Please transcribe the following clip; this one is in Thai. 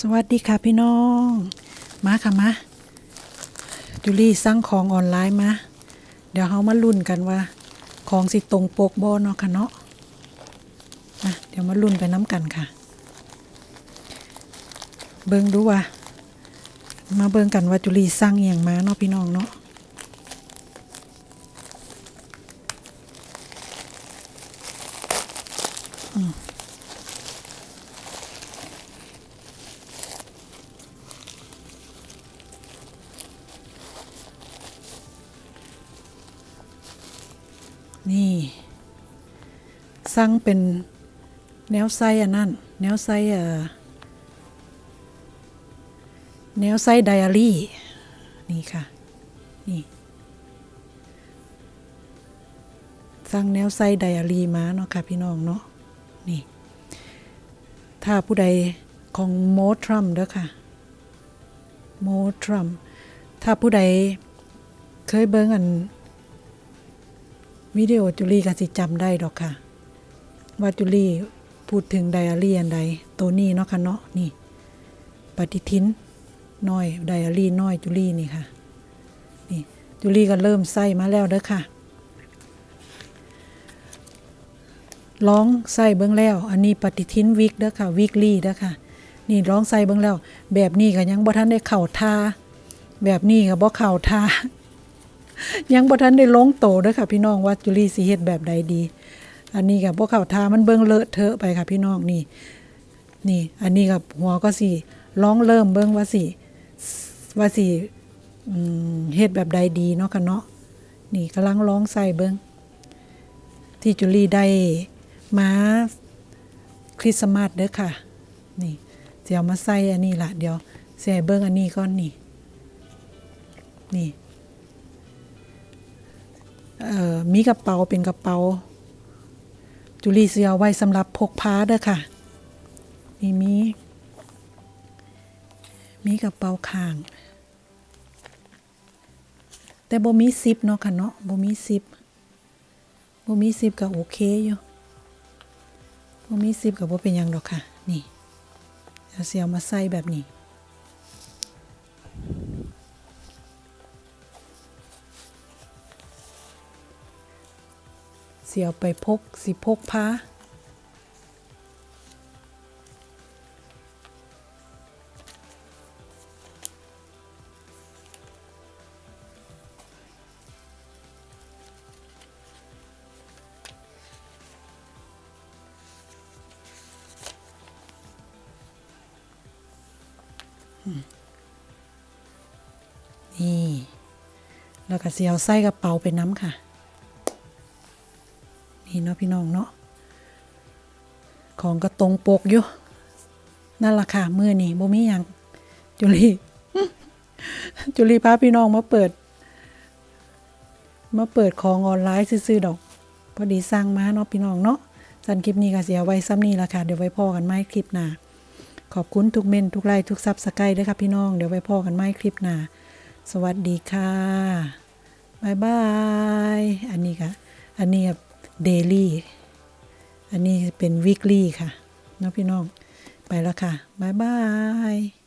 สวัสดีค่ะพี่น้อง มาค่ะมาจูลี่สร้างของออนไลน์มา เดี๋ยวเฮามาลุ้นกันว่า ของสิตรงปกบอเนาะค่ะเนาะมาเดี๋ยวมาลุ้นไปน้ำกันค่ะ เบิ่งดูว่า มาเบิ่งกันว่าจุลีสร้างอย่างมาเนาะพี่น้องเนาะ นี่สั่งเป็นแนวไส้อันนั้นแนวไส้เอ่อแนวไส้ไดอารี่ นี่ค่ะ นี่สั่งแนวไส้ไดอารี่มาเนาะค่ะพี่น้องเนาะนี่ ถ้าผู้ใดของโมทรัมเด้อค่ะ โมทรัม ถ้าผู้ใดเคยเบิ่งอัน วิดีโอจุลี่ก็สิจำได้ดอกค่ะ ว่าจุลี่พูดถึงไดอารี่อันใดตัวนี้เนาะค่ะเนาะนี่ ปฏิทินน้อยไดอารี่น้อยจุลี่นี่ค่ะนี่จุลี่ก็เริ่มใส่มาแล้วเด้อค่ะร้องใส่เบิ้องแล้ว อันนี้ปฏิทินวิกเด้อค่ะวิกลี่เด้อค่ะ นี่ร้องใส่เบิ้องแล้ว แบบนี้ก็ยังบ่ทันได้เข่าทาแบบนี้ก็บ่เข่าทา ยังบ่ทันได้ลงโตเด้อค่ะ พี่น้องว่าจุลีสิเฮ็ดแบบใดดี อันนี้ก็บ่เข่าทามันเบิ้งเลอะเทอะไปค่ะพี่น้องนี่ นี่ อันนี้กับหัวก็สิร้องเริ่มเบิ้งว่าสิว่าสิอืมเฮ็ดแบบใดดีเนาะค่ะเนาะนี่กำลังร้องใส่เบิ่งที่จุลีได้มาคริสต์มาสเด้อค่ะ นี่เดี๋ยวมาใส่อันนี้ล่ะเดี๋ยวใส่เบิงอันนี้ก่อนนี่ นี่ มีกระเป๋าเป็นกระเป๋า จุลีเสียไว้สำหรับพกพาเด้อค่ะนี่มี มีกระเป๋าข้าง แต่บ่มีซิปเนาะค่ะเนาะบ่มีซิปบ่มีซิปก็โอเคอยู่บ่มีซิปก็บ่เป็นยังดอกค่ะ นี่เดี๋ยวมาใส่แบบนี้ สียเอาไปพกสิพกพานี่ แล้วก็เสียวไส้กระเป๋าไปน้ำค่ะ นี่เนาะพี่น้องเนาะของกระตรงปกอยู่นั่นละค่ะมือนี่บ่มีหยังจุลีจุลีพาพี่น้องมาเปิด มาเปิดของออนไลน์ซื้อๆดอก พอดีสร้างมาเนาะพี่น้องเนาะสันคลิปนี้ก็เสียไว้ซ้ำนี่ละค่ะ เดี๋ยวไว้พ่อกันไม่คลิปหน้าขอบคุณทุกเมนทุกไลค์ทุกซับสไครต์ด้วยครับพี่น้อง เดี๋ยวไว้พ่อกันไม่คลิปหน้าสวัสดีค่ะบายบาย อันนี้ค่ะ อันนี้ เดลี่อันนี้เป็นวีคลี่ค่ะน้องพี่น้อง ไปแล้วค่ะบายบาย